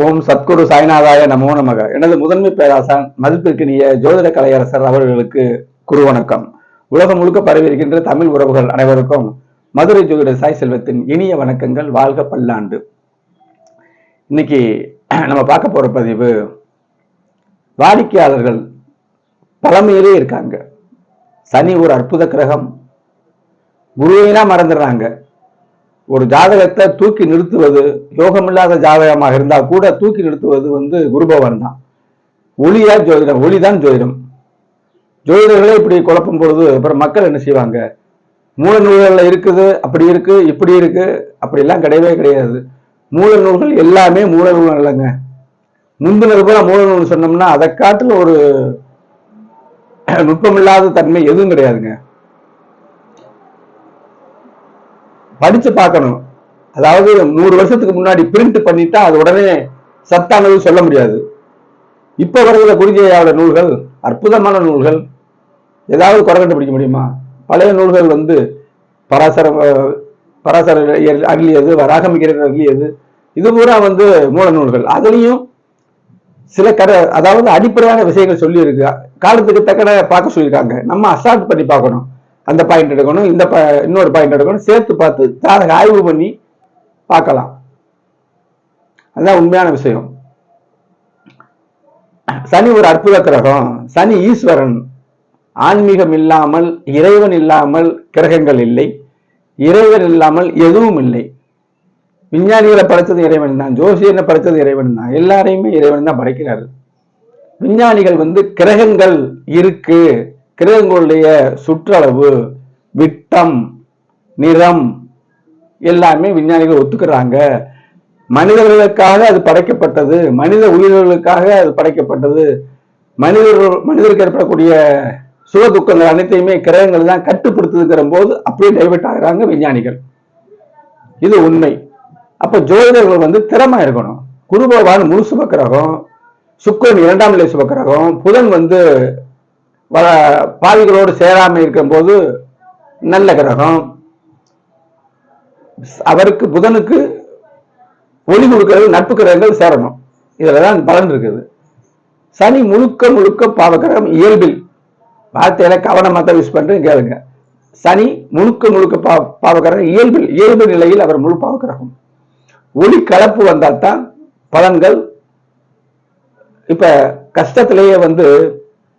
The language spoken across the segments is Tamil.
ஓம் சத்குரு சாய்நாதாய நமோ நமக. எனது முதன்மை பேராசான் மதிப்பிற்கினிய ஜோதிட கலையரசர் அவர்களுக்கு குரு வணக்கம். உலகம் முழுக்க பரவி இருக்கின்ற தமிழ் உறவுகள் அனைவருக்கும் மதுரை ஜோதிட சாய் செல்வத்தின் இனிய வணக்கங்கள் வாழ்க பல்லாண்டு. இன்னைக்கு நம்ம பார்க்க போற பதிவு வாடிக்கையாளர்கள் பழமையிலே இருக்காங்க. சனி ஒரு அற்புத கிரகம். குருவைனா மறந்துடுறாங்க. ஒரு ஜாதகத்தை தூக்கி நிறுத்துவது யோகமில்லாத ஜாதகமாக இருந்தால் கூட தூக்கி நிறுத்துவது வந்து குருபவன் தான். ஒளியா ஜோதிடம் ஒளிதான் ஜோதிடம். ஜோதிடர்களே இப்படி குழப்பும் பொழுது அப்புறம் மக்கள் என்ன செய்வாங்க? மூல நூல்களில் இருக்குது அப்படி இருக்கு இப்படி இருக்கு அப்படிலாம் கிடையவே கிடையாது. மூல நூல்கள் எல்லாமே மூல நூல் இல்லைங்க. முந்தினது போல மூல நூல் சொன்னோம்னா அதை காட்டில் ஒரு நுட்பமில்லாத தன்மை எதுவும் கிடையாதுங்க. படிச்சு பார்க்கணும். அதாவது நூறு வருஷத்துக்கு முன்னாடி பிரிண்ட் பண்ணிட்டா அது உடனே சத்தானது சொல்ல முடியாது. இப்போ வருகிற குருஜையாவோட நூல்கள் அற்புதமான நூல்கள் ஏதாவது குறை கண்டுபிடிக்க முடியுமா? பழைய நூல்கள் வந்து பராசர பராசர அருளியது வராகமிக்கிறது அருளியது இது பூரா வந்து மூல நூல்கள். அதுலேயும் சில கரை அதாவது அடிப்படையான விஷயங்கள் சொல்லியிருக்கு. காலத்துக்கு தக்கன பார்க்க சொல்லியிருக்காங்க. நம்ம அசால்ட் பண்ணி பார்க்கணும். அந்த பாயிண்ட் எடுக்கணும் இந்த இன்னொரு பாயிண்ட் எடுக்கணும். சேர்த்து பார்த்து தான் ஆய்வு பண்ணி பார்க்கலாம். அதுதான் உண்மையான விஷயம். சனி ஒரு அற்புத கிரகம். சனி ஈஸ்வரன். ஆன்மீகம் இல்லாமல் இறைவன் இல்லாமல் கிரகங்கள் இல்லை. இறைவன் இல்லாமல் எதுவும் இல்லை. விஞ்ஞானிகளை படைத்தது இறைவன் தான். ஜோசியனை படைத்தது இறைவன் தான். எல்லாரையுமே இறைவன் தான் படைக்கிறாரு. விஞ்ஞானிகள் வந்து கிரகங்கள் இருக்கு. கிரகங்களுடைய சுற்றளவு விட்டம் நிறம் எல்லாமே விஞ்ஞானிகள் ஒத்துக்கிறாங்க. மனிதர்களுக்காக அது படைக்கப்பட்டது மனித உயிர்களுக்காக அது படைக்கப்பட்டது. மனிதர்கள் மனிதருக்கு ஏற்படக்கூடிய சுக துக்கங்கள் அனைத்தையுமே கிரகங்கள் தான் கட்டுப்படுத்துகிற போது அப்படியே டைவெர்ட் ஆகிறாங்க விஞ்ஞானிகள். இது உண்மை. அப்ப ஜோதிடர்கள் வந்து திறமா இருக்கணும். குரு பகவான் முழு சுபக்கிரகம் சுக்கரன் இரண்டாம் நிலை சுபக்கிரகம் புதன் வந்து வர பாவிகளோடு சேராம இருக்கும்போது நல்ல கிரகம். அவருக்கு புதனுக்கு ஒளி கொடுக்கிறது நட்பு கிரகங்கள் சேரணும். இதுலதான் பலன் இருக்குது. சனி முழுக்க முழுக்க பாவகிரகம் இயல்பில். வார்த்தையில கவனமா தான் யூஸ் பண்றேன் கேளுங்க. சனி முழுக்க முழுக்க பா பாவகிரகம் இயல்பில் இயல்பு நிலையில் அவர் முழு பாவகிரகம் ஒளி கலப்பு வந்தால் தான் பலன்கள் இப்ப கஷ்டத்திலேயே வந்து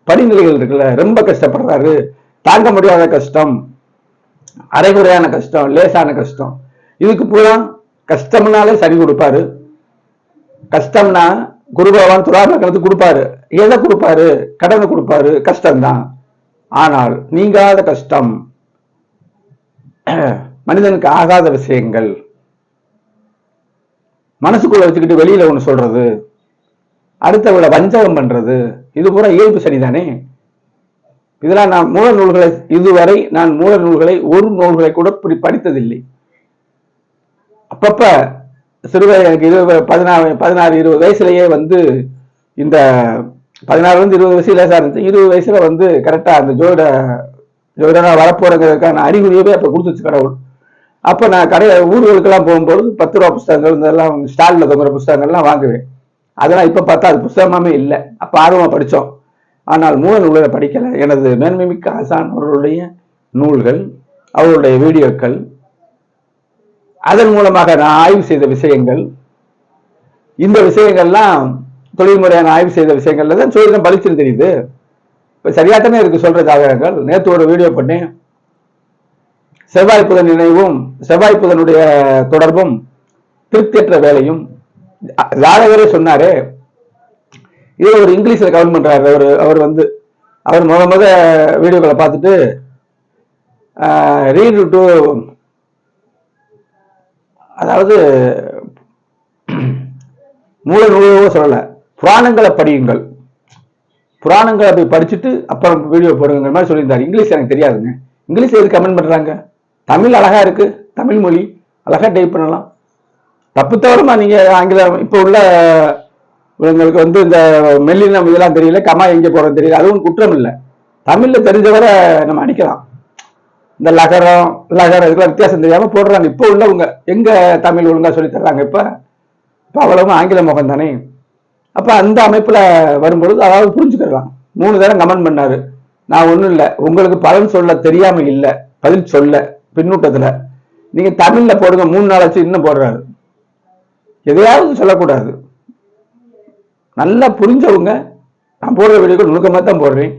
படிநிலைகள் இருக்குல்ல ரொம்ப கஷ்டப்படுறாரு. தாங்க முடியாத கஷ்டம். அரைகுறையான கஷ்டம் லேசான கஷ்டம். இதுக்கு பூரா கஷ்டம்னாலே சரி கொடுப்பாரு. கஷ்டம்னா குரு பகவான் துலாபகத்து கொடுப்பாரு. எதை கொடுப்பாரு? கடனை கொடுப்பாரு. கஷ்டம்தான். ஆனால் நீங்காத கஷ்டம். மனிதனுக்கு ஆகாத விஷயங்கள். மனசுக்குள்ள வச்சுக்கிட்டு வெளியில ஒண்ணு சொல்றது. அடுத்தவளை வஞ்சகம் பண்றது. இது பூரா இயல்பு சரிதானே? இதெல்லாம் நான் மூல நூல்களை இதுவரை நான் மூல நூல்களை ஒரு நூல்களை கூட இப்படி படித்ததில்லை. அப்பப்ப சிறுவய எனக்கு இருபது பதினாறு பதினாறு இருபது வயசுலயே வந்து இந்த பதினாறுலேருந்து இருபது வயசு லேசாக இருந்துச்சு இருபது வயசுல வந்து கரெக்டாக அந்த ஜோட ஜோடனா வரப்போறதுக்கான அறிகுறியவே அப்போ கொடுத்துச்சு கடவுள். அப்போ நான் கடை ஊர்களுக்கெல்லாம் போகும்போது பத்து ரூபா புஸ்தகங்கள் இதெல்லாம் ஸ்டாலில் தொங்குற புஸ்தகங்கள்லாம் வாங்குவேன். அதெல்லாம் இப்போ பார்த்தா அது புஸ்தகமாமே இல்லை. அப்போ ஆர்வமாக படித்தோம். ஆனால் மூல நூல்களை படிக்கலை. எனது மேன்மைமிக்க ஆசான் அவர்களுடைய நூல்கள் அவர்களுடைய வீடியோக்கள் அதன் மூலமாக நான் ஆய்வு செய்த விஷயங்கள் இந்த விஷயங்கள்லாம் தொழில்முறையான ஆய்வு செய்த விஷயங்கள்ல தான் சோதிடம் பளிச்சுன்னு தெரியுது. இப்போ சரியாத்தானே இருக்கு சொல்ற ஜாதகங்கள் நேற்று ஒரு வீடியோ பண்ணேன். செவ்வாய் புதன் நினைவும் செவ்வாய் புதனுடைய தொடர்பும் திருப்தியற்ற வேலையும் ஜாதகரே சொன்னாரு இதே ஒரு இங்கிலீஷ்ல கவர் பண்றாரு. அவர் அவர் வந்து அவர் முத முத வீடியோக்களை பார்த்துட்டு ரீட் டு அதாவது மூல நூலகோ சொல்லல புராணங்களை படியுங்கள். புராணங்களை போய் படிச்சுட்டு அப்புறம் வீடியோ போடுங்கிற மாதிரி சொல்லியிருந்தாரு. இங்கிலீஷ் எனக்கு தெரியாதுங்க. இங்கிலீஷ் எது கமெண்ட் பண்றாங்க? தமிழ் அழகா இருக்கு. தமிழ் மொழி. அழகா டைப் பண்ணலாம். தப்பு தவறுமா நீங்க ஆங்கிலம் இப்போ உள்ள இவங்களுக்கு வந்து இந்த மெல்லினம் இதெல்லாம் தெரியல கமா எங்க போறது தெரியல அதுவும் குற்றம் இல்லை. தமிழ்ல தெரிஞ்சவரை நம்ம அடிக்கலாம். இந்த லகரம் லகரம் இதுக்கெல்லாம் வித்தியாசம் தெரியாம போடுறாங்க. இப்போ உள்ளவங்க எங்க தமிழ் ஒழுங்கா சொல்லி தர்றாங்க இப்ப? இப்போ அவ்வளவு ஆங்கில முகம் தானே? அப்ப அந்த அமைப்புல வரும்பொழுது அதாவது புரிஞ்சுக்கலாம் மூணு தடவை கமெண்ட் பண்ணாரு. நான் ஒண்ணும் இல்லை. உங்களுக்கு பலன் சொல்ல தெரியாம இல்லை. பதில் சொல்ல. பின்னூட்டத்துல. நீங்க தமிழ்ல போடுங்க. மூணு நாள் ஆச்சு இன்னும் போடுறாரு. எதையாவது சொல்லக்கூடாது. நல்லா புரிஞ்சவங்க நான் போடுற வீடியோ நுணுக்கமா தான் போடுறேன்.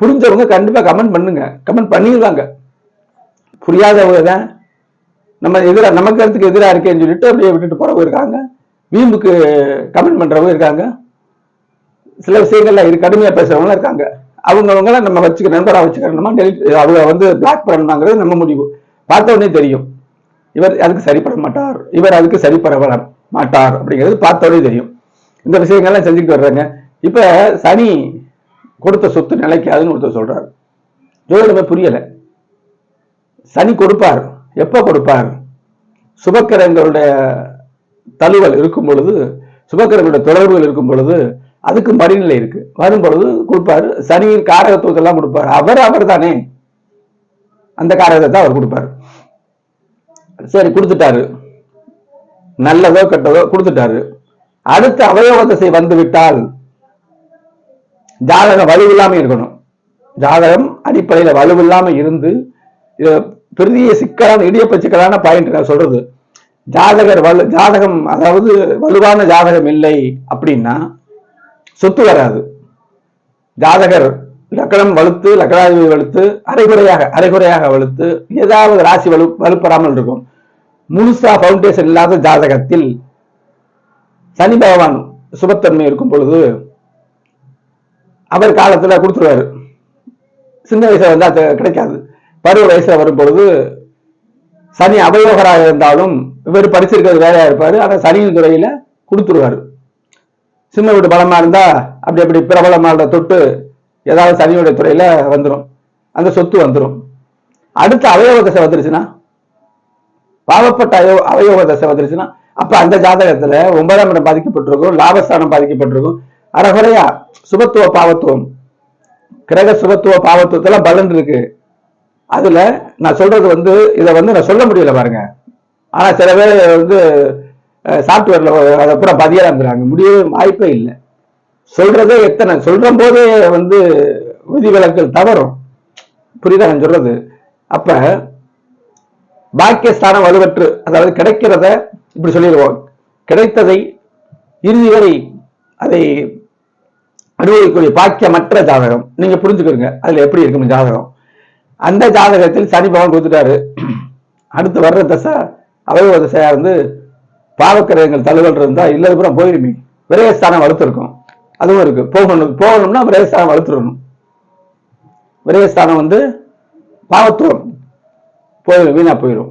புரிஞ்சவங்க கண்டிப்பா கமெண்ட் பண்ணுங்க. கமெண்ட் பண்ணிடுவாங்க. புரியாதவங்க தான். நம்ம எதிராக நம்ம கருத்துக்கு எதிராக இருக்கேன்னு சொல்லிட்டு அப்படியே விட்டுட்டு போகிறவங்க இருக்காங்க. வீம்புக்கு கமெண்ட் பண்ணுறவங்க இருக்காங்க. சில விஷயங்கள்ல இரு கடுமையாக பேசுகிறவங்களாம் இருக்காங்க. அவங்கவுங்கள நம்ம வச்சுக்க நண்பராக வச்சுக்கணுமா டெலிட் அவங்க வந்து பிளாக் பண்ணணுங்கிறது நம்ம முடிவு. பார்த்த உடனே தெரியும். இவர் அதுக்கு சரிப்பட மாட்டார். இவர் அதுக்கு சரிப்பட வரலாம் மாட்டார் அப்படிங்கிறது பார்த்த தெரியும். இந்த விஷயங்கள்லாம் செஞ்சுட்டு வர்றாங்க. இப்ப சனி கொடுத்த சொத்து நிலைக்காதுன்னு ஒருத்தர் சொல்றாரு. ஜோதிடமே புரியல. சனி கொடுப்பார். எப்ப கொடுப்பார்? சுபக்கரங்களுடைய தழுவல் இருக்கும் பொழுது சுபக்கரங்களுடைய தொடர்புகள் இருக்கும் பொழுது அதுக்கு மடிநிலை இருக்கு. வரும் பொழுது கொடுப்பாரு. சனியின் காரகத்துவத்தெல்லாம் எல்லாம் கொடுப்பாரு. அவர் அவர் தானே. அந்த காரகத்தை தான் அவர் கொடுப்பாரு. சரி கொடுத்துட்டாரு. நல்லதோ கெட்டதோ கொடுத்துட்டாரு. அடுத்த அவயவ திசை வந்து விட்டால் ஜாதகம் வலுவில்லாம இருக்கணும். ஜாதகம் அடிப்படையில வலுவில்லாம இருந்து பெரிய சிக்கலான இடியப்ப சிக்கலான பாயிண்ட் நான் சொல்றது. ஜாதகர் வலு ஜாதகம் அதாவது வலுவான ஜாதகம் இல்லை அப்படின்னா சொத்து வராது. ஜாதகர் லக்கணம் வலுத்து லக்கணாதிபதி வலுத்து அரைகுறையாக அரைகுறையாக வலுத்து ஏதாவது ராசி வலு வலுப்பெறாமல் இருக்கும். முழுசா பவுண்டேஷன் இல்லாத ஜாதகத்தில் சனி பகவான் சுபத்தன்மை இருக்கும் பொழுது அவர் காலத்துல கொடுத்துருவாரு. சின்ன வயசுல வந்தா அது கிடைக்காது. பருவ வயசுல வரும் பொழுது சனி அவயோகராக இருந்தாலும் இவர் படிச்சிருக்கிறது வேலையா இருப்பாரு. ஆனா சனியின் துறையில கொடுத்துருவாரு. சின்ன வீடு பலமா இருந்தா அப்படி அப்படி பிரபலமான தொட்டு ஏதாவது சனியுடைய துறையில வந்துடும் அந்த சொத்து வந்துடும் அடுத்த அவயோக தசை வந்துருச்சுன்னா பாவப்பட்ட அயோ அவயோக தசை வந்துருச்சுன்னா அப்ப அந்த ஜாதகத்துல ஒன்பதாம் இடம் பாதிக்கப்பட்டிருக்கும் லாபஸ்தானம் பாதிக்கப்பட்டிருக்கும். அறகுறையா சுபத்துவ பாவத்துவம். கிரக சுபத்துவ பாவத்துவத்துல பலன் இருக்கு. அதுல நான் சொல்றது வந்து இதை வந்து நான் சொல்ல முடியல பாருங்க. ஆனா சில பேர் வந்து சாப்ட்வேர்ல அதை பூரா பதியலாங்கிறாங்க முடியவே வாய்ப்பே இல்லை. சொல்றதே எத்தனை சொல்ற போதே வந்து விதிவிலக்கல் தவறும். புரியுதா நான் சொல்றது? அப்ப பாக்கியஸ்தானம் வலுவற்று அதாவது கிடைக்கிறத இப்படி சொல்லிடுவோம். கிடைத்ததை இறுதி வரை அதை அனுபவிக்கக்கூடிய பாக்கியமற்ற ஜாதகம். நீங்க புரிஞ்சுக்கிறீங்க அதுல எப்படி இருக்கும் ஜாதகம். அந்த ஜாதகத்தில் சனி பகவான் கொடுத்துட்டாரு. அடுத்து வர்ற தசை அவயவ தசையா இருந்து பாவக்கிரகங்கள் தழுவல் இருந்தா இல்லது புறம் போயிருமே. விரயஸ்தானம் வலுத்திருக்கும். அதுவும் இருக்கு. போகணும் போகணும்னா விரயஸ்தானம் வலுத்துடணும் விரயஸ்தானம் வந்து பாவத்துவம் போயிடும் வீணாக போயிடும்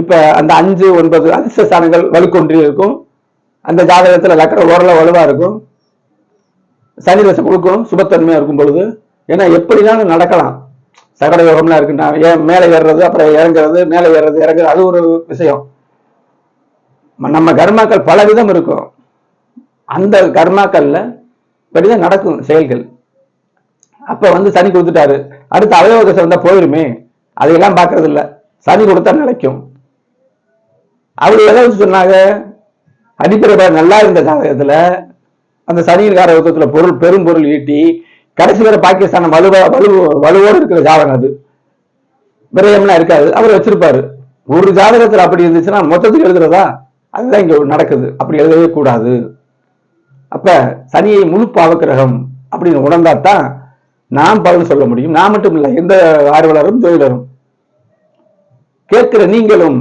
இப்போ அந்த அஞ்சு ஒன்பது அதிர்ஷ்ட ஸ்தானங்கள் வலுக்கொன்றி இருக்கும். அந்த ஜாதகத்தில் லக்கணம் ஓரளவு வலுவாக இருக்கும். சனி தசை கொடுக்கும் சுபத்தன்மையாக இருக்கும் பொழுது. ஏன்னா எப்படினாலும் நடக்கலாம். சகட யோகம்லாம் இருக்குன்னா ஏன் மேலே ஏறுறது அப்புறம் இறங்குறது மேலே ஏறுறது இறங்குறது அது ஒரு விஷயம். நம்ம கர்மாக்கள் பல விதம் இருக்கும். அந்த கர்மாக்கள்ல இப்படிதான் நடக்கும் செயல்கள். அப்போ வந்து சனி கொடுத்துட்டாரு. அடுத்து அவயவ தசை வந்தா போயிருமே. அதையெல்லாம் பார்க்கறது இல்ல சனி கொடுத்தா நிலைக்கும். அவர் எதாவது சொன்னாங்க? அடிப்படை நல்லா இருந்த ஜாதகத்துல அந்த சனியின் காரகத்துல பொருள் பெரும் பொருள் ஈட்டி கடைசி வரை பாகிஸ்தான் வலுவ வலு வலுவோடு இருக்கிற ஜாதகம் அது. விரயம்லாம் இருக்காது. அவர் வச்சிருப்பாரு. ஒரு ஜாதகத்துல அப்படி இருந்துச்சுன்னா மொத்தத்துக்கு எழுதுறதா? அதுதான் இங்க நடக்குது. அப்படி எழுதவே கூடாது. அப்ப சனியை முழு பாவக்கிரகம் அப்படின்னு உணர்ந்தாதான் நாம் பலன் சொல்ல முடியும். நான் மட்டும் இல்லை எந்த ஆர்வலரும் தொழிலரும் கேட்கிற நீங்களும்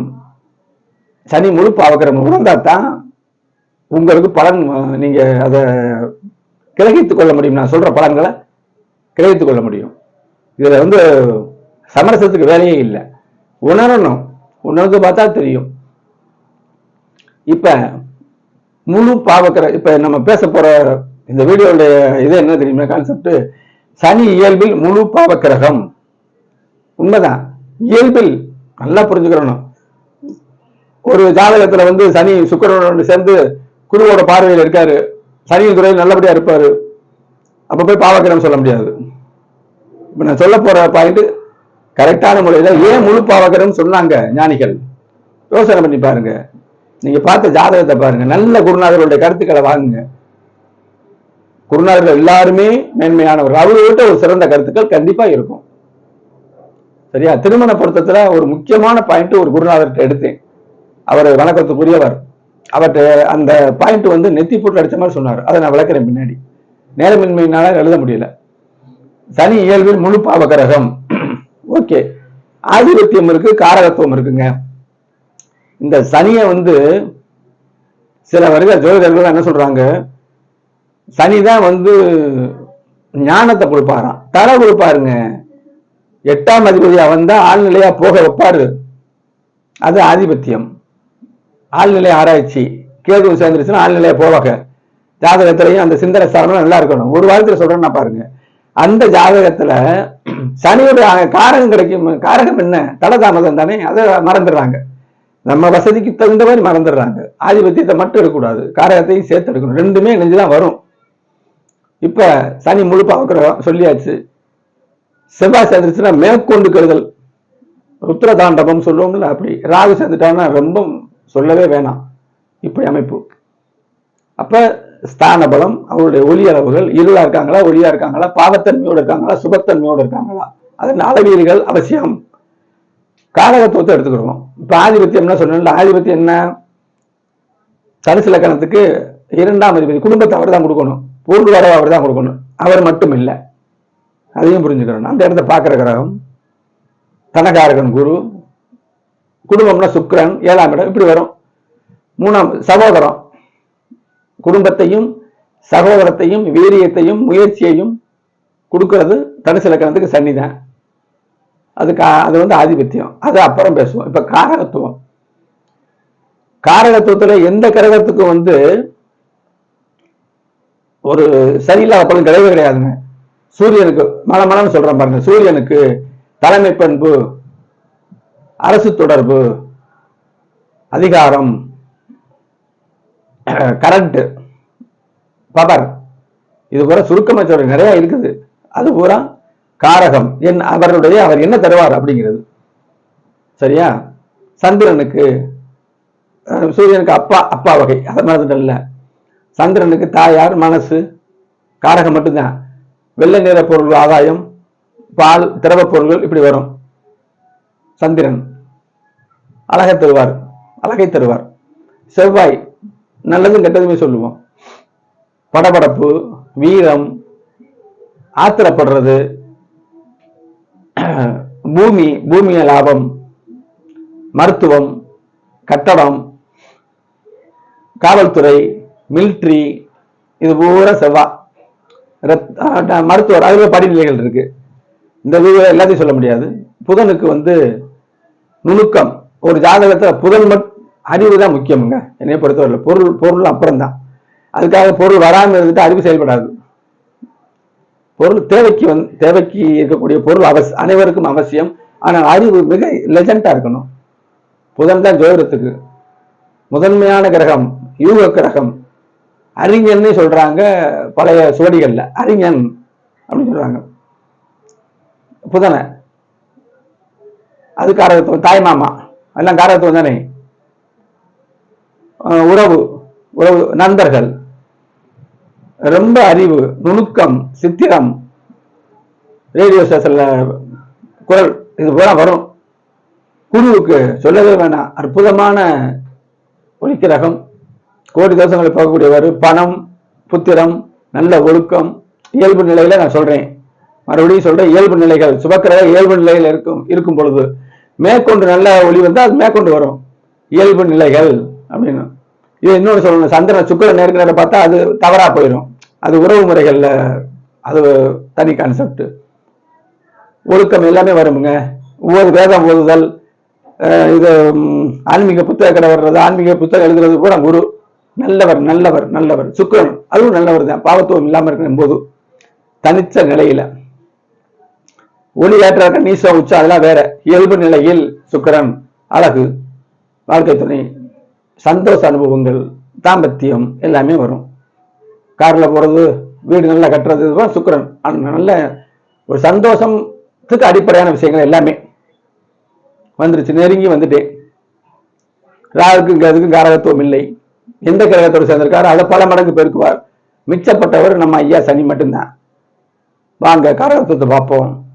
சனி முழு பாவக்கிரகம் உணர்ந்தாதான் உங்களுக்கு பலன் நீங்க அதை கிரகித்துக் கொள்ள முடியும். நான் சொல்ற பலன்களை கிரகித்துக் கொள்ள முடியும். இதுல வந்து சமரசத்துக்கு வேலையே இல்லை. உணரணும். உணர்ந்து பார்த்தா தெரியும். இப்ப முழு பாவக்கிற இப்ப நம்ம பேச போற இந்த வீடியோடைய இது என்ன தெரியுமா கான்செப்ட் சனி இயல்பில் முழு பாவக்கிரகம். உண்மைதான். இயல்பில் நல்லா புரிஞ்சுக்கிறணும். ஒரு ஜாதகத்துல வந்து சனி சுக்கரனோட சேர்ந்து குருவோட பார்வையில் இருக்காரு. சனியின் துறையில் நல்லபடியா இருப்பாரு. அப்ப போய் பாவக்கிரகம் சொல்ல முடியாது. இப்ப நான் சொல்ல போற பாயிண்ட் கரெக்டான முறையில ஏன் முழு பாவக்கிரகம் சொன்னாங்க ஞானிகள்? யோசனை பண்ணி பாருங்க. நீங்க பார்த்த ஜாதகத்தை பாருங்க. நல்ல குருநாதருடைய கருத்துக்களை வாங்குங்க. குருநாதர்கள் எல்லாருமே மேன்மையானவர். அவர்கிட்ட ஒரு சிறந்த கருத்துக்கள் கண்டிப்பா இருக்கும். சரியா? திருமண பொருத்தத்துல ஒரு முக்கியமான பாயிண்ட் ஒரு குருநாதர்கிட்ட எடுத்தேன். அவர் வணக்கத்துக்குரியவர். அவர்கிட்ட அந்த பாயிண்ட் வந்து நெத்தி போட்டு அடிச்ச மாதிரி சொன்னார். அதை நான் விளக்குறேன் பின்னாடி. நேரமின்மையினால எழுத முடியல. சனி இயல்பில் முழு பாவகரகம். ஓகே. ஆதிபத்தியம் இருக்கு காரகத்துவம் இருக்குங்க. இந்த சனியை வந்து சில வருக ஜோதிடர்கள் என்ன சொல்றாங்க? சனி தான் வந்து ஞானத்தை கொடுப்பாராம். தலை கொடுப்பாருங்க. எட்டாம் அதிபதி அவன் தான் ஆழ்நிலையா போக வைப்பாரு. அது ஆதிபத்தியம். ஆழ்நிலை ஆராய்ச்சி. கேது சேர்ந்துருச்சுன்னா ஆழ்நிலையா போவாங்க. ஜாதகத்திலையும் அந்த சிந்தனை சாரணம் நல்லா இருக்கணும். ஒரு வாரத்தில் சொல்றேன்னா பாருங்க. அந்த ஜாதகத்துல சனியுடைய காரகம் கிடைக்கும். காரகம் என்ன? தலதாமதம் தானே. அதை மறந்துடுறாங்க. நம்ம வசதிக்கு தகுந்த மாதிரி மறந்துடுறாங்க. ஆதிபத்தியத்தை மட்டும் எடுக்கக்கூடாது. காரகத்தையும் சேர்த்து எடுக்கணும். ரெண்டுமே இணைஞ்சுதான் வரும். இப்ப சனி முழு பார்க்கிறோம் சொல்லியாச்சு. செவ்வாய் சேர்ந்துருச்சுன்னா மேற்கொண்டு கெடுதல். ருத்ர தாண்டவம் சொல்லுவோம்ல அப்படி. ராகு சேர்ந்துட்டான்னா ரொம்ப சொல்லவே வேணாம். இப்படி அமைப்பு. அப்ப ஸ்தான பலம் அவருடைய ஒளி அளவுகள் இருளா இருக்காங்களா ஒளியா இருக்காங்களா பாவத்தன்மையோடு இருக்காங்களா சுபத்தன்மையோடு இருக்காங்களா? அதன் அளவீடுகள் அவசியம். காரகத்துவத்தை எடுத்துக்கிறோம் இப்ப ஆதிபத்தியம் என்ன சொன்ன ஆதிபத்தியம் என்ன? தனுசு லக்கணத்துக்கு இரண்டாம் அதிபதி குடும்பத்தை அவர் தான் கொடுக்கணும். பொருள் வரவை அவர் தான் கொடுக்கணும். அவர் மட்டும் இல்லை. அதையும் புரிஞ்சுக்கிறோம் அந்த இடத்த பார்க்குற கிரகம் தனகாரகன் குரு குடும்பம்னா சுக்கரன் ஏழாம் இடம் இப்படி வரும். மூணாம் சகோதரம். குடும்பத்தையும் சகோதரத்தையும் வீரியத்தையும் முயற்சியையும் கொடுக்கறது தனுசு லக்கணத்துக்கு சனி தான். அது கா அது வந்து ஆதிபத்தியம். அது அப்புறம் பேசுவோம். இப்ப காரகத்துவம். காரகத்துவத்துல எந்த கிரகத்துக்கும் வந்து ஒரு சரியில்லாத பலன் கிடையவே கிடையாதுங்க. சூரியனுக்கு மலமலன்னு சொல்றேன் பாருங்க. சூரியனுக்கு தலைமை பண்பு அரசு தொடர்பு அதிகாரம் கரண்ட் பவர் இது பூரா சுருக்கமா சொல்ற நிறைய இருக்குது. அது பூரா காரகம். என் அவருடைய அவர் என்ன தருவார் அப்படிங்கிறது. சரியா? சந்திரனுக்கு சூரியனுக்கு அப்பா அப்பா வகை. அதை மறந்துட்டல சந்திரனுக்கு தாயார் மனசு காரகம் மட்டும்தான். வெள்ளை நிற பொருள் ஆதாயம் பால் திரவ பொருள்கள் இப்படி வரும். சந்திரன் அழகை தருவார் அழகை தருவார். செவ்வாய் நல்லதும் கெட்டதுமே சொல்லுவோம். படபடப்பு வீரம் ஆத்திரப்படுறது பூமி பூமிய லாபம் மருத்துவம் கட்டடம் காவல்துறை மிலிட்ரி இது பூரா செவ்வா. மருத்துவர் அதில் படிநிலைகள் இருக்கு. இந்த வீடியோ எல்லாத்தையும் சொல்ல முடியாது. புதனுக்கு வந்து நுணுக்கம். ஒரு ஜாதகத்தில் புதன் மட் அறிவு தான் முக்கியமுங்க. என்னைய பொறுத்தவரையில் பொருள் பொருள் அப்புறம் தான் அதுக்காக பொருள் வராமல் இருந்துட்டு அறிவு செயல்படாது. பொருள் தேவைக்கு வந்து தேவைக்கு இருக்கக்கூடிய பொருள் அவசி அனைவருக்கும் அவசியம். ஆனால் அறிவு மிக லெஜண்டா இருக்கணும். புதன் தான் ஜோதிடத்துக்கு. முதன்மையான கிரகம் யூக கிரகம். அறிஞன்னு சொல்றாங்க பழைய சுவடிகள்ல. அறிஞன் அப்படின்னு சொல்றாங்க. புதனை அது காரகத்துவம் தாய் மாமா. எல்லாம் காரகத்துவம் தானே? உறவு உறவு நண்பர்கள். ரொம்ப அறிவு நுணுக்கம் சித்திரம். ரேடியோ ஸ்டேஷன்ல குரல் இது பூரா வரும். குருவுக்கு சொல்லவே வேணாம். அற்புதமான ஒலிக்கிரகம் கோடி தோஷங்களை பார்க்கக்கூடியவர் பணம் புத்திரம் நல்ல ஒழுக்கம் இயல்பு நிலையில நான் சொல்றேன். மறுபடியும் சொல்றேன் இயல்பு நிலைகள் சுபக்கிரக இயல்பு நிலையில் இருக்கும் இருக்கும் பொழுது மேற்கொண்டு நல்ல ஒளி வந்தால் அது மேற்கொண்டு வரும். இயல்பு நிலைகள் அப்படின்னு. இது இன்னொன்று சொல்லணும் சந்திரன் சுக்கிரன் நேர்கிறத பார்த்தா அது தவறா போயிடும் அது உறவு முறைகள்ல அது தனி கான்செப்ட் ஒழுக்கம் எல்லாமே வருமுங்க. ஒவ்வொரு வேதம் ஓதுதல் இது ஆன்மீக புத்தக கடை வர்றது ஆன்மீக புத்தகம் எழுதுறது பூரா குரு. நல்லவர் நல்லவர் நல்லவர். சுக்கிரன் அதுவும் நல்லவர் தான் பாவத்துவம் இல்லாம இருக்கிற போது தனித்த நிலையில. ஒளி ஏற்ற நீச உச்சம் அதெல்லாம் வேற. இயல்பு நிலையில் சுக்கிரன் அழகு வாழ்க்கை துணை சந்தோஷ அனுபவங்கள் தாம்பத்தியம் எல்லாமே வரும். கார்ல போறது வீடு நல்லா கட்டுறது தான் சுக்கிரன். நல்ல ஒரு சந்தோஷத்துக்கு அடிப்படையான விஷயங்கள் எல்லாமே. வந்துருச்சு நெருங்கி வந்துட்டேன் ராகுக்கு அதுக்கும் காரகத்துவம் இல்லை. எந்த கிரகத்தோடு சேர்ந்திருக்காரு அதை பல மடங்கு பெருக்குவார். மிச்சப்பட்டவர் நம்ம ஐயா சனி மட்டும்தான். வாங்க கரகத்துவத்தை பார்ப்போம்.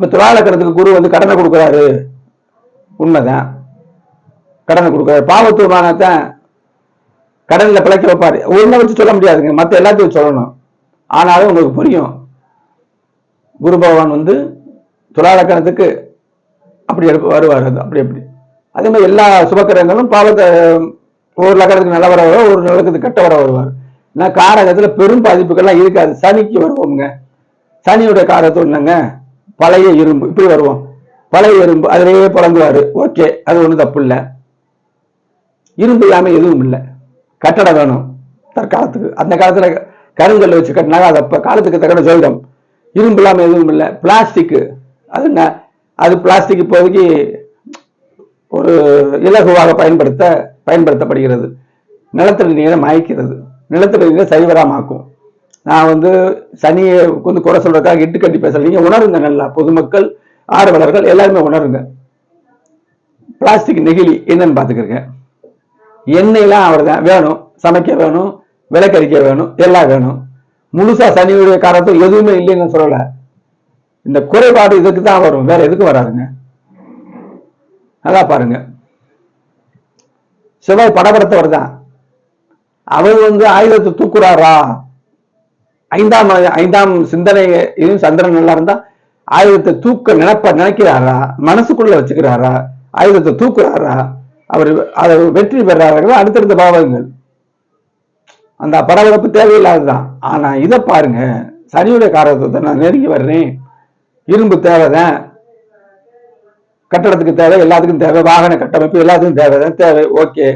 இப்ப துலாலக்கணத்துக்கு குரு வந்து கடனை கொடுக்குறாரு. உண்மைதான். கடனை கொடுக்குறாரு. பாவத்துவமானத்தான் கடன்ல பிழைக்க வைப்பார். ஒன்றை வச்சு சொல்ல முடியாதுங்க. மற்ற எல்லாத்தையும் சொல்லணும். ஆனாலும் உங்களுக்கு புரியும். குரு பகவான் வந்து துலாலக்கணத்துக்கு அப்படி எடுப்பு வருவார். அது அப்படி அப்படி. அதே மாதிரி எல்லா சுபக்கிரகங்களும் பாவத்தை ஒரு லக்கணத்துக்கு நல்ல வர வருவார் ஒரு லக்கத்துக்கு கெட்ட வர வருவார். நான் காரகத்துல பெரும் பாதிப்புகள்லாம் இருக்காது. சனிக்கு வருவோம்ங்க. சனியோட காரகத்தை இல்லைங்க பழைய இரும்பு. இப்படி வருவோம். பழைய இரும்பு அதிலேயே பிறந்துவாரு ஓகே அது ஒன்றும் தப்பு இல்லை. இரும்பு இல்லாம எதுவும் இல்லை. கட்டடம் வேணும். தற்காலத்துக்கு. அந்த காலத்துல கருங்கல் வச்சு கட்டினாங்க அது அப்ப காலத்துக்கு தக்கன சொல்லிடும் இரும்பு இல்லாம எதுவும் இல்லை. பிளாஸ்டிக். அது என்ன? அது பிளாஸ்டிக் இப்போதைக்கு ஒரு இலகுவாக பயன்படுத்த பயன்படுத்தப்படுகிறது. நிலத்தடி நீரை மாய்க்கிறது. நிலத்தடி நீரை சரிவராமாக்கும். நான் வந்து சனியை வந்து குறை சொல்றதுக்காக இட்டு கட்டி பேசல நீங்க உணருங்க நல்லா. பொதுமக்கள் ஆர்வலர்கள் எல்லாருமே உணருங்க. பிளாஸ்டிக் நெகிழி என்னன்னு பாத்துக்கிறேங்க எண்ணெயெல்லாம் அவர் தான் வேணும். சமைக்க வேணும். விளக்கரிக்க வேணும். எல்லாம் வேணும். முழுசா சனியுடைய காரணத்தில் எதுவுமே இல்லைன்னு சொல்லல. இந்த குறைபாடு இதுக்கு தான் வரும். வேற எதுக்கும் வராதுங்க. நல்லா பாருங்க. செவ்வாய் படபடத்தவர் தான் அவர் வந்து ஆயுதத்தை தூக்குறாரா? ஐந்தாம் ஐந்தாம் சிந்தனை சந்திரன் நல்லா இருந்தா ஆயுதத்தை தூக்க நினைப்ப நினைக்கிறாரா? மனசுக்குள்ள வச்சுக்கிறாரா? ஆயுதத்தை தூக்குறாரா? அவர் அதை வெற்றி பெறார்கள்? அடுத்தடுத்த பாவங்கள். அந்த படபடப்பு தேவையில்லாததுதான் ஆனா இதை பாருங்க. சனியுடைய காரகத்தை நான் நெருங்கி வர்றேன். இரும்பு தேவைதான். கட்டடத்துக்கு தேவை எல்லாத்துக்கும் தேவை வாகன கட்டமைப்பு எல்லாத்துக்கும் தேவை தான் தேவை ஓகே.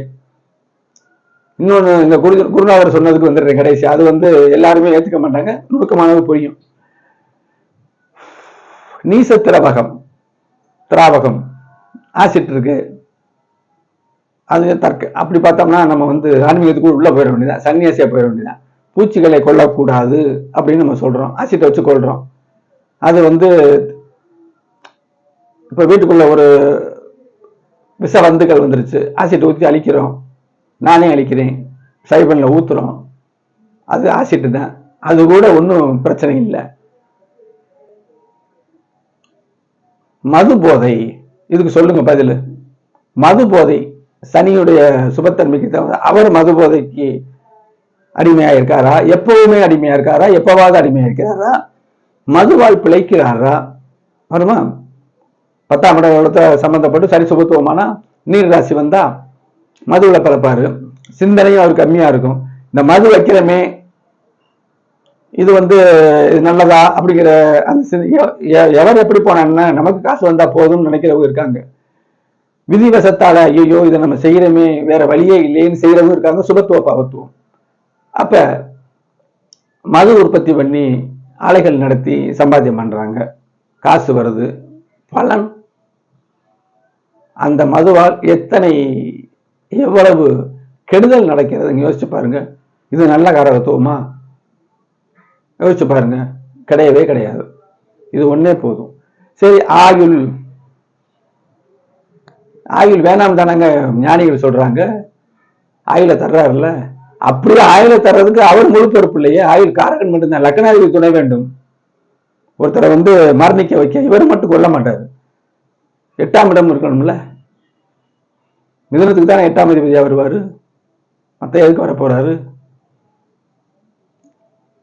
இன்னொன்று இந்த குரு குருநாதர் சொன்னதுக்கு வந்துடுறேன் கடைசி. அது வந்து எல்லாருமே ஏற்றுக்க மாட்டாங்க நுணுக்கமானது புரியும். நீச திரவகம் திராவகம் ஆசிட் இருக்கு. அது தற்க அப்படி பார்த்தோம்னா நம்ம வந்து ஆன்மீகத்துக்கு உள்ள போயிட வேண்டியதான் சன்னியாசியா போயிட வேண்டியதான் பூச்சிகளை கொல்லக்கூடாது அப்படின்னு நம்ம சொல்றோம் ஆசிட்டை வச்சு கொள்றோம் அது வந்து இப்போ வீட்டுக்குள்ள ஒரு விஷ வந்துகள் வந்துருச்சு. ஆசிட் ஊற்றி அழிக்கிறோம். நானே அழிக்கிறேன். சைபனில் ஊற்றுறோம் அது ஆசிட் தான். அது கூட ஒன்றும் பிரச்சனை இல்லை. மது போதை. இதுக்கு சொல்லுங்க பதில். மது போதை. சனியுடைய சுபத்தன்மைக்கு தவிர அவர் மது போதைக்கு அடிமையாக இருக்காரா எப்பவுமே அடிமையாக இருக்காரா எப்பவாவது அடிமையாக இருக்கிறாரா மதுவால் பிழைக்கிறாரா? வருமா? பத்தாம் இடத்தை சம்பந்தப்பட்டு சரி சுபத்துவமான நீர் ராசி வந்தா மதுவில் கலப்பாரு சிந்தனையும் அவர் கம்மியா இருக்கும். இந்த மது வைக்கிறமே இது வந்து இது நல்லதா அப்படிங்கிற அந்த எவர் எப்படி போனான்னா நமக்கு காசு வந்தா போதும்னு நினைக்கிறவங்க இருக்காங்க. விதிவசத்தால ஐயோ இதை நம்ம செய்யறோமே வேற வழியே இல்லைன்னு செய்யறவங்க இருக்காங்க. சுபத்துவ பாவத்துவம் அப்ப மது உற்பத்தி பண்ணி ஆலைகள் நடத்தி சம்பாத்தியம் பண்றாங்க. காசு வருது. பலன் அந்த மதுவால் எத்தனை எவ்வளவு கெடுதல் நடக்கிறதுங்க யோசிச்சு பாருங்க. இது நல்ல காரகத்துவமா? யோசிச்சு பாருங்க. கிடையவே கிடையாது. இது ஒண்ணே போதும். சரி ஆயுள். ஆயுள் வேணாம் தானங்க ஞானிகள் சொல்றாங்க. ஆயுளை தர்றாருல்ல. அப்படியே ஆயுளை தர்றதுக்கு அவர் முழு பொறுப்பு இல்லையே. ஆயுள் காரகன் மட்டும்தான். லக்னாதிபதி துணை வேண்டும். ஒருத்தரை வந்து மரணிக்க வைக்க இவர் மட்டும் கொல்ல மாட்டாரு. எட்டாம் இடம் இருக்கணும்ல? மிதனத்துக்கு தானே எட்டாம் அதிபதியாக வருவார்? மற்ற எதுக்கு வர போகிறாரு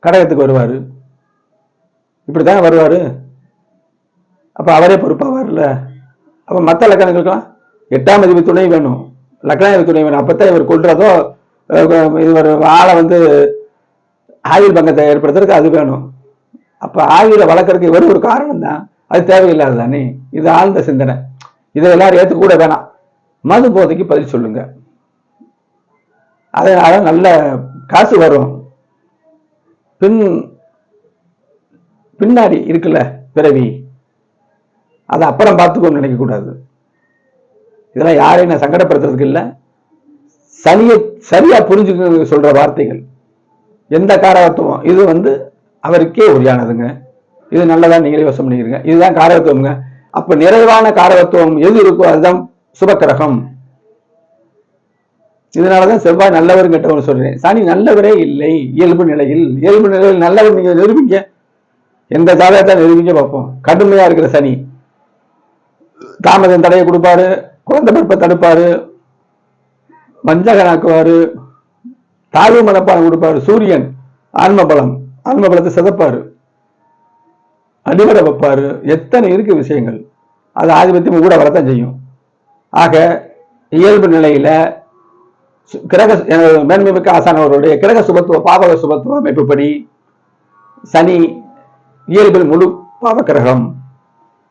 கடகத்துக்கு இப்படி தானே வருவார்? அப்போ அவரே பொறுப்பாவார்ல? அப்போ மற்ற லக்கணங்களுக்கெல்லாம் எட்டாம் அதிபதி துணை வேணும். லக்னாதிபதி துணை வேணும். அப்பதான் இவர் கொள்றதோ இவர் ஆளை வந்து ஆயுள் பங்கத்தை ஏற்படுத்துறதுக்கு அது வேணும். அப்போ ஆயுளை வளர்க்கறதுக்கு இவர் ஒரு காரணம் தான் அது தேவையில்லாது தானே? இது ஆழ்ந்த சிந்தனை. இதை எல்லாரும் ஏற்றுக்கூட கூட வேணாம். மது போதைக்கு பதில் சொல்லுங்க. அதனால நல்ல காசு வரும். பின் பின்னாடி இருக்குல்ல பிறவி? அதை அப்புறம் பார்த்துக்கோன்னு நினைக்கக்கூடாது. இதெல்லாம் யாரையும் நான் சங்கடப்படுத்துறதுக்கு இல்லை. சனியை சரியா புரிஞ்சுக்க சொல்ற வார்த்தைகள். எந்த காரகத்துவம்? இது வந்து அவருக்கே உரியானதுங்க. இது நல்லதா நீங்களே யோசனை பண்ணிக்கிறீங்க. இதுதான் காரகத்துவம்ங்க. அப்ப நிறைவான காரகத்துவம் எது இருக்கோ அதுதான் சுபக்கிரகம். இதனாலதான் செவ்வாய் நல்லவர் கெட்டவர் சொல்றேன். சனி நல்லவரே இல்லை. இயல்பு நிலையில். இயல்பு நிலையில் நல்லவர் நீங்க நிரூபிங்க. எந்த ஜாதகத்தை நிரூபிங்க பார்ப்போம். கடுமையா இருக்கிற சனி. தாமதம் தடையை கொடுப்பாரு. குழந்தை பிறப்பை தடுப்பாரு. மஞ்சகனாக்குவாரு தாழ்வு மனப்பாடம் கொடுப்பாரு. சூரியன் ஆன்ம பலம். ஆன்ம பலத்தை சிதப்பாரு. அடிபட வைப்பாரு. எத்தனை இருக்கு விஷயங்கள். அது ஆதிபத்தியம் கூட வரத்தான் செய்யும். ஆக இயல்பு நிலையில சு- கிரக மேன்மைமிக்க ஆசானவருடைய கிரக சுபத்துவ பாவக சுபத்துவ அமைப்புப்படி சனி இயல்பில் முழு பாவக்கிரகம்.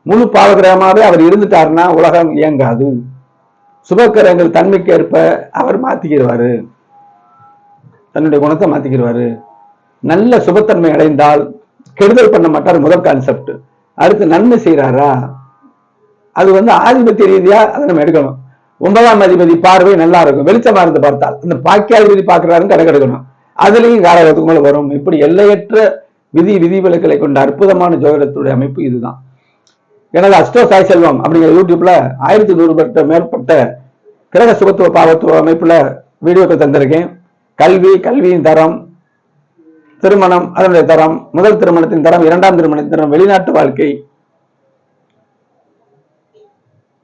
முழு பாவகிரகமாவே அவர் இருந்துட்டாருன்னா உலகம் இயங்காது. சுபக்கிரகங்கள் தன்மைக்கு ஏற்ப அவர் மாத்திக்கிடுவாரு. தன்னுடைய குணத்தை மாத்திக்கிடுவாரு. நல்ல சுபத்தன்மை அடைந்தால் கெடுதல் பண்ண மாட்டார் முதல் கான்செப்ட் அடுத்து நன்மை செய்யறாரா அது வந்து ஆதிபத்திய ரீதியா அதை நம்ம எடுக்கணும். ஒன்பதாம் அதிபதி பார்வை நல்லா இருக்கும். வெளிச்சமா இருந்து பார்த்தால். இந்த பாக்கியாதிபதி பார்க்கிறாருன்னு கணக்கெடுக்கணும் அதுலேயும் அதுலயும் வரும். இப்படி எல்லையற்ற விதி விதிவிலக்களை கொண்ட அற்புதமான ஜோதிடத்துடைய அமைப்பு இதுதான். எனது அஷ்டோ சாய் செல்வம் அப்படிங்கிற யூடியூப்ல ஆயிரத்தி நூறு மேற்பட்ட கிரக சுபத்துவ பாவத்துவ அமைப்புல வீடியோக்கள் தந்திருக்கேன். கல்வி கல்வியின் தரம் திருமணம் அதனுடைய தரம் முதல் திருமணத்தின் தரம் இரண்டாம் திருமணத்தின் தரம் வெளிநாட்டு வாழ்க்கை.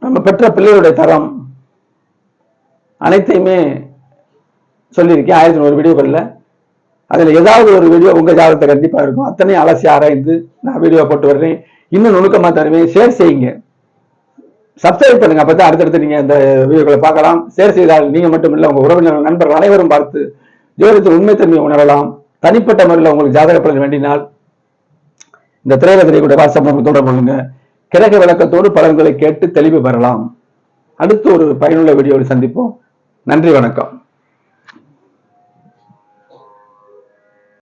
நம்ம பெற்ற பிள்ளைகளுடைய தரம். அனைத்தையுமே சொல்லியிருக்கேன் ஆயிரத்தி நூறு வீடியோக்கள்ல. அதுல ஏதாவது ஒரு வீடியோ உங்க ஜாதகத்தை கண்டிப்பா இருக்கும். அத்தனையும் அலசி ஆராய்ந்து நான் வீடியோ போட்டு வர்றேன். இன்னும் நுணுக்கமா தருவேன். ஷேர் செய்யுங்க. சப்ஸ்கிரைப் பண்ணுங்க. அப்பதான் அடுத்தடுத்து நீங்க இந்த வீடியோக்களை பார்க்கலாம். ஷேர் செய்தால் நீங்க மட்டும் இல்ல உங்க உறவினர் நண்பர்கள் அனைவரும் பார்த்து ஜோதிடத்தின் உண்மைத்தன்மையை உணரலாம். தனிப்பட்ட முறையில் உங்களுக்கு ஜாதக பலன் வேண்டினால் இந்த திரையில கூட வாட்ஸ்அப் நம்பர் தொடர்பு கொள்ளுங்க. கிரக விளக்கத்தோடு பலன்களை கேட்டு தெளிவு பெறலாம். அடுத்து ஒரு பயனுள்ள வீடியோவில் சந்திப்போம். நன்றி வணக்கம்.